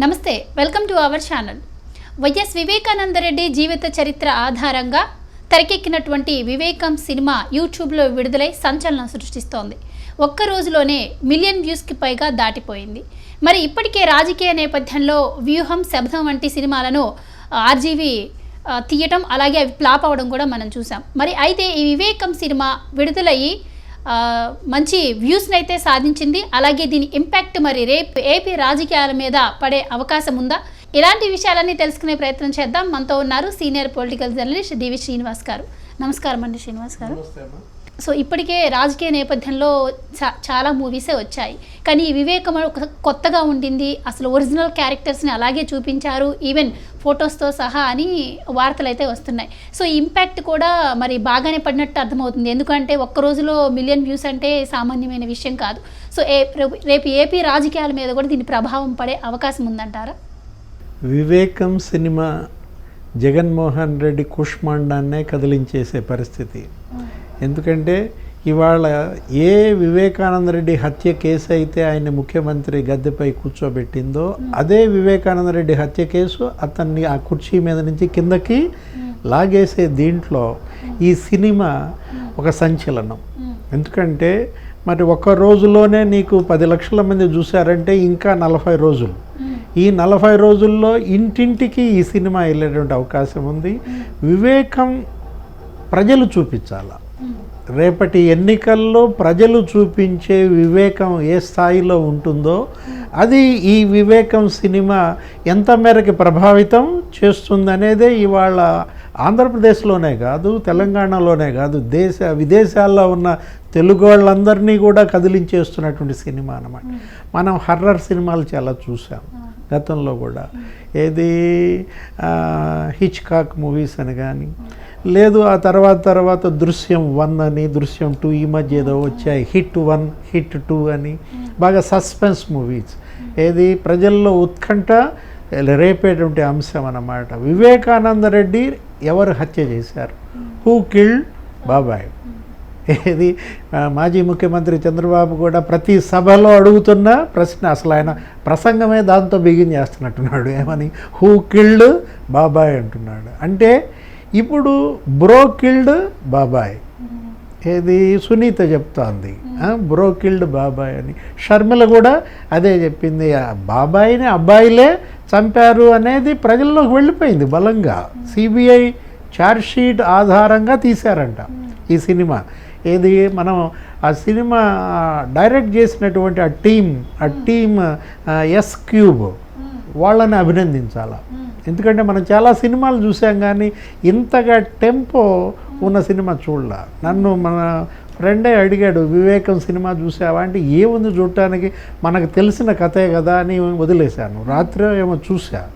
నమస్తే welcome to our channel. YS Vivekananda Reddy జీవిత చరిత్ర ఆధారంగా తెరకెక్కినటువంటి వివేకం సినిమా యూట్యూబ్లో విడుదలై సంచలనం సృష్టిస్తోంది. ఒక్క రోజులోనే మిలియన్ వ్యూస్కి పైగా దాటిపోయింది. మరి ఇప్పటికే రాజకీయ నేపథ్యంలో వ్యూహం శబ్దం వంటి సినిమాలను ఆర్జీవి తీయటం అలాగే అవి ఫ్లాప్ అవ్వడం కూడా మనం చూసాం. మరి అయితే ఈ వివేకం సినిమా విడుదలయ్యి మంచి వ్యూస్ని అయితే సాధించింది. అలాగే దీని ఇంపాక్ట్ మరి రేపు ఏపీ రాజకీయాల మీద పడే అవకాశం ఉందా? ఇలాంటి విషయాలన్నీ తెలుసుకునే ప్రయత్నం చేద్దాం. మనతో ఉన్నారు senior political journalist D V Srinivas గారు. నమస్కారం అండి శ్రీనివాస్ గారు. సో ఇప్పటికే రాజకీయ నేపథ్యంలో చా- చాలా మూవీసే వచ్చాయి. కానీ ఈ వివేకం ఒక కొత్తగా ఉండింది. అసలు ఒరిజినల్ క్యారెక్టర్స్ని అలాగే చూపించారు. ఈవెన్ ఫొటోస్తో సహా అని వార్తలు అయితే వస్తున్నాయి. సో ఇంపాక్ట్ కూడా మరి బాగానే పడినట్టు అర్థమవుతుంది. ఎందుకంటే ఒక్క రోజులో మిలియన్ వ్యూస్ అంటే సామాన్యమైన విషయం కాదు. సో ఏ రేపు- రేపు ఏపీ రాజకీయాల మీద కూడా దీని ప్రభావం పడే అవకాశం ఉందంటారా? వివేకం సినిమా జగన్మోహన్ రెడ్డి కుష్మాండాన్నే కదిలించేసే పరిస్థితి. ఎందుకంటే ఇవాళ ఏ వివేకానంద రెడ్డి హత్య కేసు అయితే ఆయన ముఖ్యమంత్రి గద్దెపై కూర్చోబెట్టిందో అదే వివేకానంద రెడ్డి హత్య కేసు అతన్ని ఆ కుర్చీ మీద నుంచి కిందకి లాగేసే దీంట్లో ఈ సినిమా ఒక సంచలనం. ఎందుకంటే మరి ఒక్క రోజులోనే నీకు పది లక్షల మంది చూశారంటే ఇంకా నలభై రోజులు. ఈ నలభై రోజుల్లో ఇంటింటికి ఈ సినిమా వెళ్ళేటువంటి అవకాశం ఉంది. వివేకం ప్రజలు చూపించాల? రేపటి ఎన్నికల్లో ప్రజలు చూపించే వివేకం ఏ స్థాయిలో ఉంటుందో అది ఈ వివేకం సినిమా ఎంత మేరకు ప్రభావితం చేస్తుందనేదే ఇవాళ ఆంధ్రప్రదేశ్లోనే కాదు తెలంగాణలోనే కాదు దేశ విదేశాల్లో ఉన్న తెలుగు వాళ్ళందరినీ కూడా కదిలించేస్తున్నటువంటి సినిమా అన్నమాట. మనం హర్రర్ సినిమాలు చాలా చూసాం గతంలో కూడా. ఏది హిచ్ కాక్ మూవీస్ అని కానీ లేదు ఆ తర్వాత తర్వాత దృశ్యం వన్ అని దృశ్యం టూ ఈ మధ్య ఏదో వచ్చాయి. హిట్ వన్ హిట్ టూ అని. బాగా సస్పెన్స్ మూవీస్. ఏది? ప్రజల్లో ఉత్కంఠ రేపేటువంటి అంశం అన్నమాట. వివేకానంద రెడ్డి ఎవరు హత్య చేశారు? హూ కిల్డ్ బాబాయ్ ఏది? మాజీ ముఖ్యమంత్రి చంద్రబాబు కూడా ప్రతి సభలో అడుగుతున్న ప్రశ్న. అసలు ఆయన ప్రసంగమే దాంతో బిగిన్ చేస్తున్నట్టున్నాడు. ఏమని? హూ కిల్డ్ బాబాయ్ అంటున్నాడు. అంటే ఇప్పుడు బ్రో కిల్డ్ బాబాయ్. ఏది సునీత చెప్తోంది. ఆ, బ్రో కిల్డ్ బాబాయ్ అని. షర్మిల కూడా అదే చెప్పింది. బాబాయిని అబ్బాయిలే చంపారు అనేది ప్రజల్లోకి వెళ్ళిపోయింది బలంగా. సిబిఐ షీట్ ఆధారంగా తీశారంట ఈ సినిమా. ఏది మనం ఆ సినిమా డైరెక్ట్ చేసినటువంటి ఆ టీం ఆ టీమ్ ఎస్ క్యూబ్ వాళ్ళని అభినందించాల. ఎందుకంటే మనం చాలా సినిమాలు చూసాం కానీ ఇంతగా టెంపో ఉన్న సినిమా చూడలా. నన్ను మన ఫ్రెండే అడిగాడు వివేకం సినిమా చూసావా? అంటే ఏముంది చూడటానికి? మనకు తెలిసిన కథే కదా అని వదిలేశాను. రాత్రి ఏమో చూసా.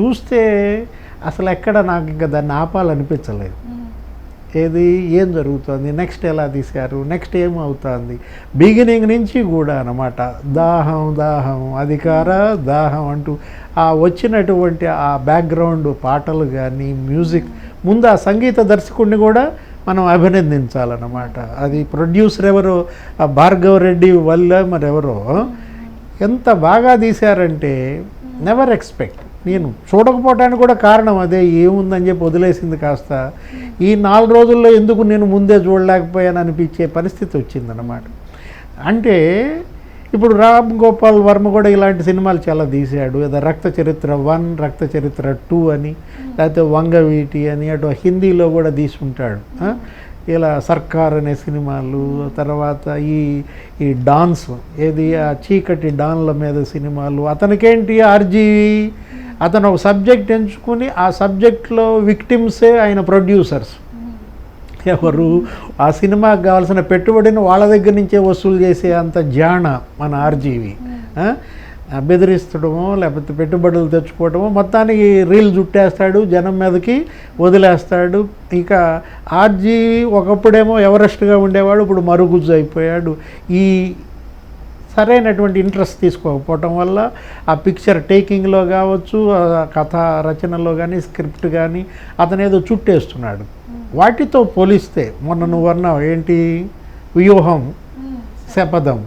చూస్తే అసలు ఎక్కడ నాకు ఇంకా దాన్ని ఆపాలనిపించలేదు. ఏది ఏం జరుగుతుంది నెక్స్ట్ ఎలా తీశారు నెక్స్ట్ ఏమవుతుంది బిగినింగ్ నుంచి కూడా అనమాట దాహం దాహం అధికార దాహం అంటూ ఆ వచ్చినటువంటి ఆ బ్యాక్గ్రౌండ్ పాటలు కానీ మ్యూజిక్ ముందు ఆ సంగీత దర్శకుడిని కూడా మనం అభినందించాలన్నమాట. అది ప్రొడ్యూసర్ ఎవరో? భార్గవ రెడ్డి వల్ల మరెవరో ఎంత బాగా తీశారంటే నెవర్ ఎక్స్పెక్ట్ నేను చూడకపోవడానికి కూడా కారణం అదే ఏముందని చెప్పి వదిలేసింది కాస్త. ఈ నాలుగు రోజుల్లో ఎందుకు నేను ముందే చూడలేకపోయాను అనిపించే పరిస్థితి వచ్చిందన్నమాట. అంటే ఇప్పుడు రామ్ గోపాల్ వర్మ కూడా ఇలాంటి సినిమాలు చాలా తీశాడు. ఏదో రక్త చరిత్ర వన్ రక్త చరిత్ర టూ అని లేకపోతే వంగవీటి అని అటు హిందీలో కూడా తీసుకుంటాడు. ఇలా సర్కార్ అనే సినిమాలు తర్వాత ఈ ఈ డాన్స్ ఏది ఆ చీకటి డాన్ల మీద సినిమాలు అతనికేంటి ఆర్జీ అతను ఒక సబ్జెక్ట్ ఎంచుకుని ఆ సబ్జెక్ట్లో విక్టిమ్సే ఆయన ప్రొడ్యూసర్స్. ఎవరు? ఆ సినిమాకి కావాల్సిన పెట్టుబడిని వాళ్ళ దగ్గర నుంచే వసూలు చేసే అంత జాణ మన ఆర్జీవి? ఆ? బెదిరిస్తడమో లేకపోతే పెట్టుబడులు తెచ్చుకోవటమో మొత్తానికి రీల్ జుట్టేస్తాడు జనం మీదకి వదిలేస్తాడు. ఇక ఆర్జీ ఒకప్పుడేమో ఎవరెస్ట్గా ఉండేవాడు ఇప్పుడు మరుగుజ్జు అయిపోయాడు. ఈ సరైనటువంటి ఇంట్రెస్ట్ తీసుకోకపోవటం వల్ల ఆ పిక్చర్ టేకింగ్లో కావచ్చు ఆ కథ రచనలో కానీ స్క్రిప్ట్ కానీ అతను ఏదో చుట్టేస్తున్నాడు. వాటితో పోలిస్తే మొన్న నువ్వు అన్నావు ఏంటి? వ్యూహం శపథం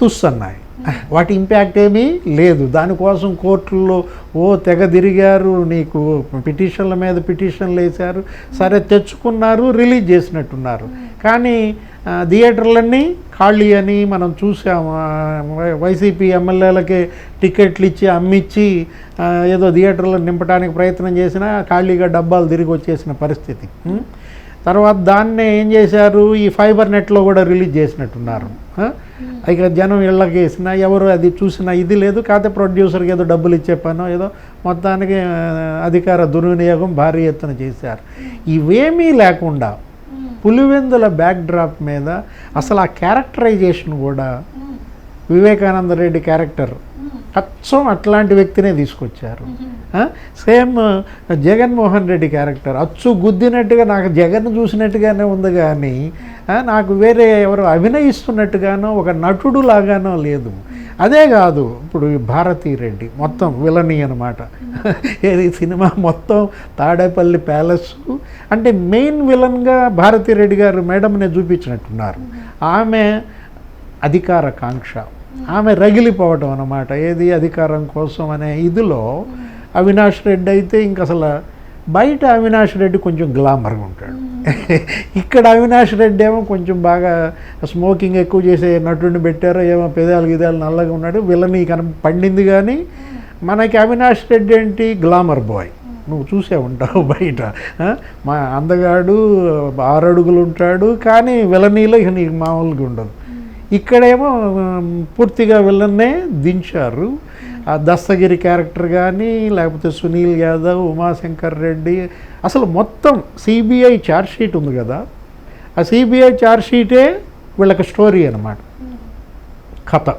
తుస్ అన్నాయి వాటి ఇంపాక్ట్ ఏమీ లేదు. దానికోసం కోర్టుల్లో ఓ తెగ తిరిగారు నీకు పిటిషన్ల మీద పిటిషన్లు వేశారు. సరే తెచ్చుకున్నారు రిలీజ్ చేసినట్టున్నారు. కానీ థియేటర్లన్నీ ఖాళీ అని మనం చూసాం. ఆ, వై- వైసీపీ ఎమ్మెల్యేలకి టికెట్లు ఇచ్చి అమ్మిచ్చి ఏదో థియేటర్లో నింపడానికి ప్రయత్నం చేసినా ఖాళీగా డబ్బాలు తిరిగి వచ్చేసిన పరిస్థితి? తర్వాత దాన్నే ఏం చేశారు? ఈ ఫైబర్ నెట్లో కూడా రిలీజ్ చేసినట్టున్నారు? ఇక జనం ఇళ్ళకి వేసిన ఎవరు అది చూసిన ఇది లేదు. కాకపోతే ప్రొడ్యూసర్కి ఏదో డబ్బులు ఇచ్చే పనో ఏదో మొత్తానికి అధికార దుర్వినియోగం భారీ ఎత్తున చేశారు. ఇవేమీ లేకుండా పులివెందుల బ్యాక్ డ్రాప్ మీద అసలు ఆ క్యారెక్టరైజేషన్ కూడా వివేకానంద రెడ్డి క్యారెక్టర్ అచ్చం అట్లాంటి వ్యక్తినే తీసుకొచ్చారు? సేమ్ జగన్మోహన్ రెడ్డి క్యారెక్టర్ అచ్చు గుద్దినట్టుగా నాకు జగన్ చూసినట్టుగానే ఉంది కానీ నాకు వేరే ఎవరు అభినయిస్తున్నట్టుగానో ఒక నటుడు లాగానో లేదు. అదే కాదు ఇప్పుడు భారతీ రెడ్డి మొత్తం విలనీ అనమాట ఏది సినిమా మొత్తం తాడేపల్లి ప్యాలెస్. అంటే మెయిన్ విలన్గా భారతీ రెడ్డి గారు మేడంనే చూపించినట్టున్నారు. ఆమె అధికార కాంక్ష. ఆమె రగిలిపోవటం అన్నమాట. ఏది అధికారం కోసం అనే ఇదిలో అవినాష్ రెడ్డి అయితే ఇంక అసలు బయట అవినాష్ రెడ్డి కొంచెం గ్లామర్గా ఉంటాడు. ఇక్కడ అవినాష్ రెడ్డి ఏమో కొంచెం బాగా స్మోకింగ్ ఎక్కువ చేసే నటుడిని పెట్టారో ఏమో పెదాలు గిదాలు నల్లగా ఉన్నాడు. విలని కన పండింది కానీ మనకి అవినాష్ రెడ్డి ఏంటి? Glamour boy. నువ్వు చూసే ఉంటావు బయట. మా అందగాడు ఆరడుగులు ఉంటాడు కానీ విలనీలో ఇక నీకు మామూలుగా ఉండదు. ఇక్కడేమో పూర్తిగా విలన్నే దించారు. ఆ దస్తగిరి క్యారెక్టర్ కానీ లేకపోతే సునీల్ యాదవ్ ఉమాశంకర్ రెడ్డి అసలు మొత్తం సిబిఐ షీట్ ఉంది కదా. ఆ సిబిఐ షీటే వీళ్ళకి స్టోరీ అన్నమాట. కథ.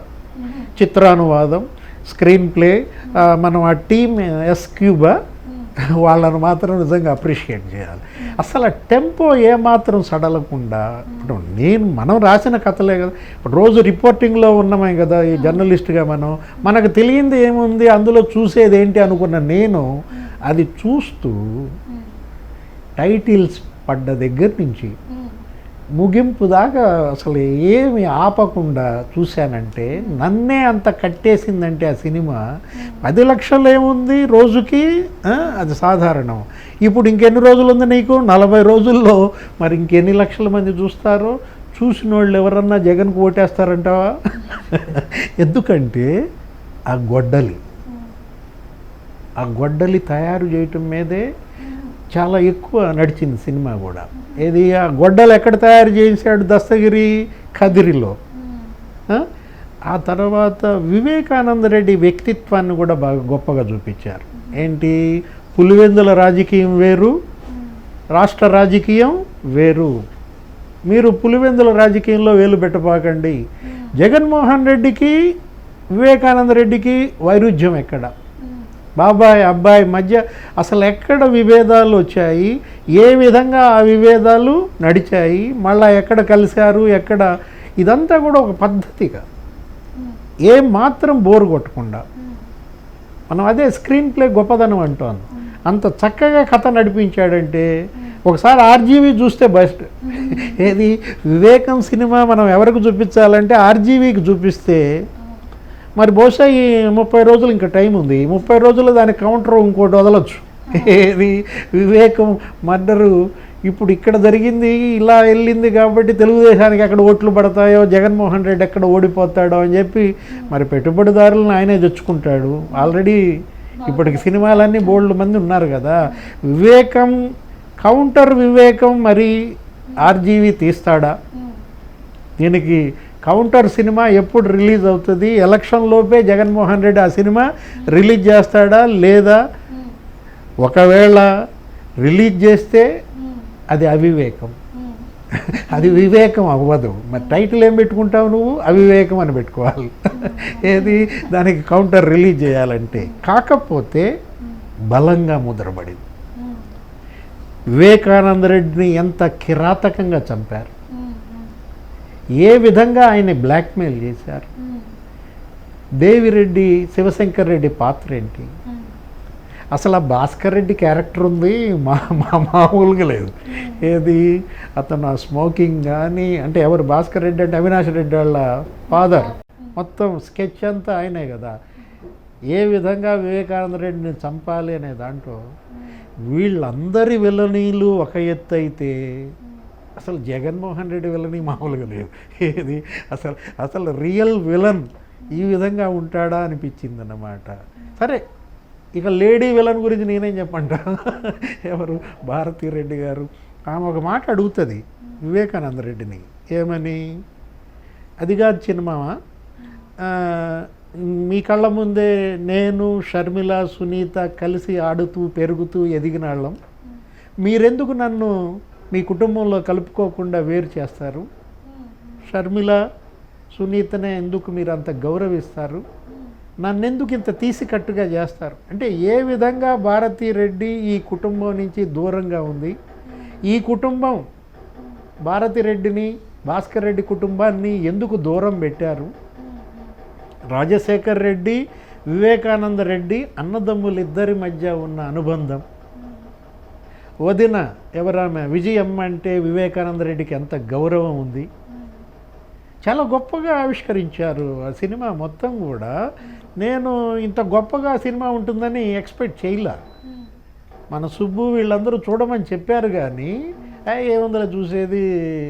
చిత్రానువాదం స్క్రీన్ ప్లే మనం ఆ టీమ్ ఎస్ క్యూబా వాళ్ళను మాత్రం నిజంగా అప్రిషియేట్ చేయాలి. అసలు టెంపో ఏమాత్రం సడలకుండా ఇప్పుడు నేను మనం రాసిన కథలే కదా ఇప్పుడు రోజు రిపోర్టింగ్లో ఉన్నామే కదా ఈ జర్నలిస్ట్గా మనం మనకు తెలియంది ఏముంది అందులో చూసేది ఏంటి అనుకున్న నేను అది చూస్తూ టైటిల్స్ పడ్డ దగ్గర నుంచి ముగింపు దాకా అసలు ఏమి ఆపకుండా చూశానంటే నన్నే అంత కట్టేసిందంటే ఆ సినిమా పది లక్షలు ఏముంది రోజుకి? అది సాధారణం. ఇప్పుడు ఇంకెన్ని రోజులు ఉంది నీకు? నలభై రోజుల్లో. మరి ఇంకెన్ని లక్షల మంది చూస్తారో? చూసిన వాళ్ళు ఎవరన్నా జగన్కు ఓటేస్తారంటావా? ఎందుకంటే ఆ గొడ్డలి. ఆ గొడ్డలి తయారు చేయటం మీదే చాలా ఎక్కువ నడిచింది సినిమా కూడా. ఏది ఆ గొడ్డలు ఎక్కడ తయారు చేశాడు దస్తగిరి కదిరిలో? ఆ? ఆ తర్వాత వివేకానంద రెడ్డి వ్యక్తిత్వాన్ని కూడా బాగా గొప్పగా చూపించారు. ఏంటి? పులివెందుల రాజకీయం వేరు రాష్ట్ర రాజకీయం వేరు. మీరు పులివెందుల రాజకీయంలో వేలు పెట్టబాకండి. జగన్మోహన్ రెడ్డికి వివేకానంద రెడ్డికి వైరుధ్యం ఎక్కడ? బాబాయ్ అబ్బాయి మధ్య అసలు ఎక్కడ విభేదాలు వచ్చాయి? ఏ విధంగా ఆ విభేదాలు నడిచాయి? మళ్ళా ఎక్కడ కలిశారు? ఎక్కడ? ఇదంతా కూడా ఒక పద్ధతిగా. ఏ మాత్రం బోరు కొట్టకుండా. మనం అదే స్క్రీన్ ప్లే గొప్పదనం అంటాను అంత చక్కగా కథ నడిపించాడంటే ఒకసారి ఆర్జీవి చూస్తే బెస్ట్. ఏది? వివేకం సినిమా మనం ఎవరికి చూపించాలంటే ఆర్జీవీకి చూపిస్తే మరి బహుశా ఈ ముప్పై రోజులు ఇంకా టైం ఉంది. ముప్పై రోజులు దాని కౌంటర్ ఇంకోటి వదలొచ్చు. ఏది వివేకం మర్డరు ఇప్పుడు ఇక్కడ జరిగింది ఇలా వెళ్ళింది కాబట్టి తెలుగుదేశానికి ఎక్కడ ఓట్లు పడతాయో జగన్మోహన్ రెడ్డి ఎక్కడ ఓడిపోతాడో అని చెప్పి మరి పెట్టుబడిదారులను ఆయనే తెచ్చుకుంటాడు. ఆల్రెడీ ఇప్పటికి సినిమాలన్నీ బోల్డ్ మంది ఉన్నారు కదా. వివేకం కౌంటర్ వివేకం మరి ఆర్జీవి తీస్తాడా? దీనికి కౌంటర్ సినిమా ఎప్పుడు రిలీజ్ అవుతుంది? ఎలక్షన్ లోపే జగన్మోహన్ రెడ్డి ఆ సినిమా రిలీజ్ చేస్తాడా లేదా? ఒకవేళ రిలీజ్ చేస్తే అది అవివేకం. అది వివేకం అవ్వదు. మరి టైటిల్ ఏం పెట్టుకుంటావు నువ్వు? అవివేకం అని పెట్టుకోవాలి. ఏది? దానికి కౌంటర్ రిలీజ్ చేయాలంటే కాకపోతే బలంగా ముద్రపడింది. వివేకానంద రెడ్డిని ఎంత కిరాతకంగా చంపారు? ఏ విధంగా ఆయన బ్లాక్మెయిల్ చేశారు? దేవిరెడ్డి శివశంకర్ రెడ్డి పాత్ర ఏంటి? అసలు ఆ భాస్కర్ రెడ్డి క్యారెక్టర్ ఉంది? మా మా మామూలుగా లేదు. ఏది? అతను ఆ స్మోకింగ్ కానీ అంటే ఎవరు భాస్కర్ రెడ్డి అంటే అవినాష్ రెడ్డి వాళ్ళ ఫాదర్. మొత్తం స్కెచ్ అంతా ఆయనే కదా. ఏ విధంగా వివేకానంద రెడ్డిని చంపాలి అనే దాంట్లో వీళ్ళందరి విలనీలు ఒక ఎత్తు అయితే అసలు జగన్మోహన్ రెడ్డి విలని మామూలుగా లేదు ఏది? అసలు అసలు రియల్ విలన్ ఈ విధంగా ఉంటాడా అనిపించింది అన్నమాట సరే ఇక లేడీ విలన్ గురించి నేనేం చెప్పంటా ఎవరు? భారతీ రెడ్డి గారు. ఆమె ఒక మాట అడుగుతుంది వివేకానంద రెడ్డిని. ఏమని? అది కాదు చిన్నమామ మీ కళ్ళ ముందే నేను షర్మిల సునీత కలిసి ఆడుతూ పెరుగుతూ ఎదిగినాళ్ళం మీరెందుకు నన్ను మీ కుటుంబంలో కలుపుకోకుండా వేరు చేస్తారు. షర్మిల సునీతనే ఎందుకు మీరు అంత గౌరవిస్తారు? నన్నెందుకు ఇంత తీసికట్టుగా చేస్తారు? అంటే ఏ విధంగా భారతీ రెడ్డి ఈ కుటుంబం నుంచి దూరంగా ఉంది? ఈ కుటుంబం భారతి రెడ్డిని భాస్కర్ రెడ్డి కుటుంబాన్ని ఎందుకు దూరం పెట్టారు? రాజశేఖర్ రెడ్డి వివేకానంద రెడ్డి అన్నదమ్ములిద్దరి మధ్య ఉన్న అనుబంధం వదిన ఎవరామె? విజయమ్మ అంటే వివేకానంద రెడ్డికి ఎంత గౌరవం ఉంది. చాలా గొప్పగా ఆవిష్కరించారు ఆ సినిమా మొత్తం కూడా. నేను ఇంత గొప్పగా సినిమా ఉంటుందని ఎక్స్పెక్ట్ చేయలే. మన సుబ్బు వీళ్ళందరూ చూడమని చెప్పారు కానీ "ఏ, చూసేది?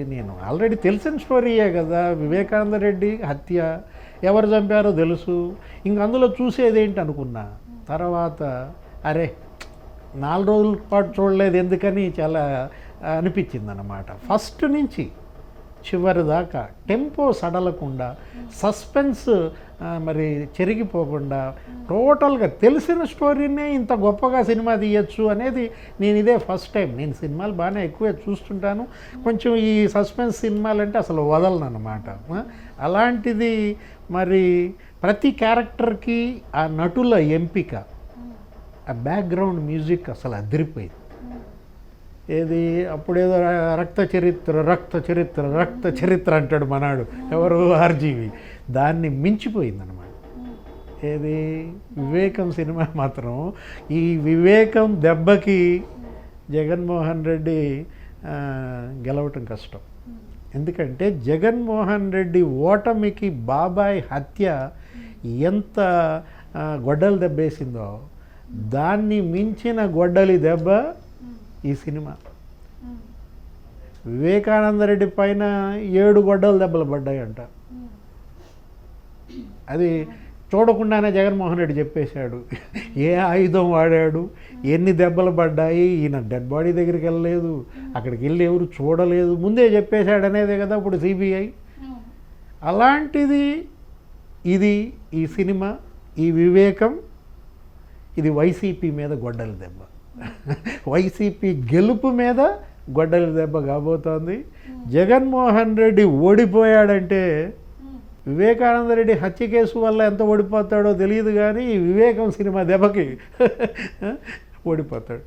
నేను ఆల్రెడీ తెలిసిన స్టోరీయే కదా. వివేకానంద రెడ్డి హత్య ఎవరు చంపారో తెలుసు. ఇంక అందులో చూసేది ఏంటి అనుకున్నా. తర్వాత అరే నాలుగు రోజుల పాటు చూడలేదు ఎందుకని చాలా అనిపించింది అన్నమాట ఫస్ట్ నుంచి చివరి దాకా టెంపో సడలకుండా సస్పెన్స్ మరి చెరిగిపోకుండా టోటల్గా తెలిసిన స్టోరీనే ఇంత గొప్పగా సినిమా తీయచ్చు అనేది నేను ఇదే ఫస్ట్ టైం. నేను సినిమాలు బాగానే ఎక్కువే చూస్తుంటాను. కొంచెం ఈ సస్పెన్స్ సినిమాలంటే అసలు వదలను అనమాట అలాంటిది మరి ప్రతి క్యారెక్టర్కి ఆ నటుల ఎంపిక ఆ బ్యాక్గ్రౌండ్ మ్యూజిక్ అసలు అదిరిపోయింది. ఏది? అప్పుడేదో రక్త చరిత్ర రక్త చరిత్ర రక్త చరిత్ర అంటాడు మనాడు. ఎవరు ఆర్జీవి. దాన్ని మించిపోయిందనమాట ఏది? వివేకం సినిమా మాత్రం. ఈ వివేకం దెబ్బకి జగన్మోహన్ రెడ్డి గెలవటం కష్టం. ఎందుకంటే జగన్మోహన్ రెడ్డి ఓటమికి బాబాయ్ హత్య ఎంత గొడ్డలి దెబ్బేసిందో దాన్ని మించిన గొడ్డలి దెబ్బ ఈ సినిమా. వివేకానంద రెడ్డి పైన ఏడు గొడ్డలు దెబ్బలు పడ్డాయంట. అది చూడకుండానే జగన్మోహన్ రెడ్డి చెప్పేశాడు ఏ ఆయుధం వాడాడు ఎన్ని దెబ్బలు పడ్డాయి ఈయన డెడ్ బాడీ దగ్గరికి వెళ్ళలేదు అక్కడికి వెళ్ళి ఎవరు చూడలేదు ముందే చెప్పేశాడు అనేదే కదా ఇప్పుడు సిబిఐ. అలాంటిది ఇది ఈ సినిమా ఈ వివేకం ఇది వైసీపీ మీద గొడ్డలి దెబ్బ. వైసీపీ గెలుపు మీద గొడ్డలి దెబ్బ కాబోతోంది. జగన్మోహన్ రెడ్డి ఓడిపోయాడంటే వివేకానంద రెడ్డి హత్య కేసు వల్ల ఎంత ఓడిపోతాడో తెలియదు కానీ ఈ వివేకం సినిమా దెబ్బకి ఓడిపోతాడు.